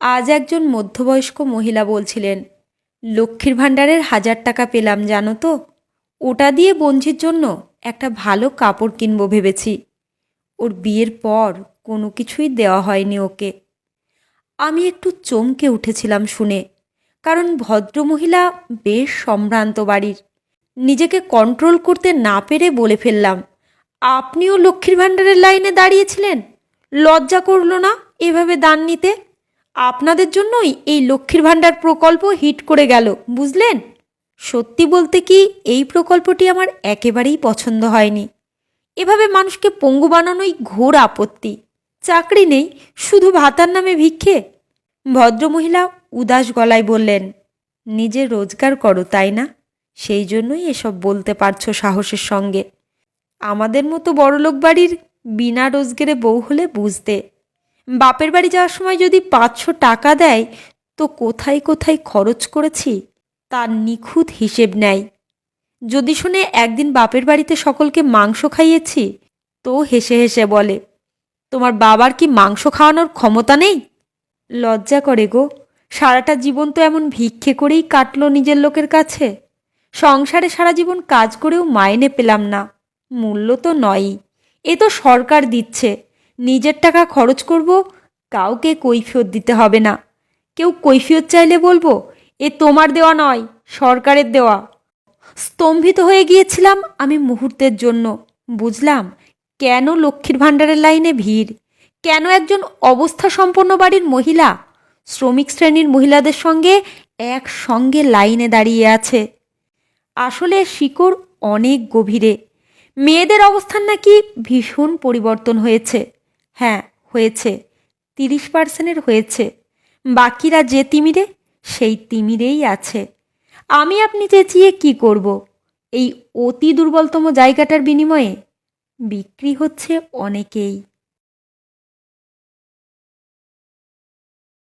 আজ একজন মধ্যবয়স্ক মহিলা বলছিলেন, লক্ষ্মীর ভাণ্ডারের হাজার টাকা পেলাম, জানো তো? ওটা দিয়ে বঞ্চির জন্য একটা ভালো কাপড় কিনবো ভেবেছি। ওর বিয়ের পর কোনো কিছুই দেওয়া হয়নি ওকে। আমি একটু চমকে উঠেছিলাম শুনে, কারণ ভদ্রমহিলা বেশ সম্ভ্রান্ত বাড়ির। নিজেকে কন্ট্রোল করতে না পেরে বলে ফেললাম, আপনিও লক্ষ্মীর ভাণ্ডারের লাইনে দাঁড়িয়েছিলেন? লজ্জা করল না এভাবে দান নিতে? আপনাদের জন্যই এই লক্ষ্মীর ভাণ্ডার প্রকল্প হিট করে গেল, বুঝলেন? সত্যি বলতে কি, এই প্রকল্পটি আমার একেবারেই পছন্দ হয়নি। এভাবে মানুষকে পঙ্গু বানানোই ঘোর আপত্তি। চাকরি নেই, শুধু ভাতার নামে ভিক্ষে। ভদ্রমহিলা উদাস গলায় বললেন, নিজে রোজগার করো, তাই না? সেই জন্যই এসব বলতে পারছ সাহসের সঙ্গে। আমাদের মতো বড়লোক বাড়ির বিনা রোজগারে বউ হলে বুঝতে বাপের বাড়ি যাওয়ার সময় যদি পাঁচশো টাকা দেয়, তো কোথায় কোথায় খরচ করেছি? তার নিখুঁত হিসেব নেয় যদি শুনে একদিন বাপের বাড়িতে সকলকে মাংস খাইয়েছি, তো হেসে হেসে বলে, তোমার বাবার কি মাংস খাওয়ানোর ক্ষমতা নেই? লজ্জা করে গো, সারাটা জীবন তো এমন ভিক্ষে করেই কাটলো নিজের লোকের কাছে। সংসারে সারা জীবন কাজ করেও মাইনে পেলাম না, মূল্য তো নয়ই। এ তো সরকার দিচ্ছে। নিজের টাকা খরচ করব, কাউকে কৈফিয়ত দিতে হবে না। কেউ কৈফিয়ত চাইলে বলব, এ তোমার দেওয়া নয়, সরকারের দেওয়া। স্তম্ভিত হয়ে গিয়েছিলাম আমি মুহূর্তের জন্য। বুঝলাম, কেন লক্ষ্মীর ভাণ্ডারের লাইনে ভিড়? কেন একজন অবস্থা সম্পন্ন বাড়ির মহিলা? শ্রমিক শ্রেণির মহিলাদের সঙ্গে একসঙ্গে লাইনে দাঁড়িয়ে আছে। আসলে শিকড় অনেক গভীরে। মেয়েদের অবস্থান নাকি ভীষণ পরিবর্তন হয়েছে। হ্যাঁ হয়েছে। তিরিশ পার্সেন্টের হয়েছে। বাকিরা যে তিমিরে, সেই তিমিরেই আছে। আমি আপনি চেঁচিয়ে কি করব? এই অতি দুর্বলতম জায়গাটার বিনিময়ে বিক্রি হচ্ছে অনেকেই।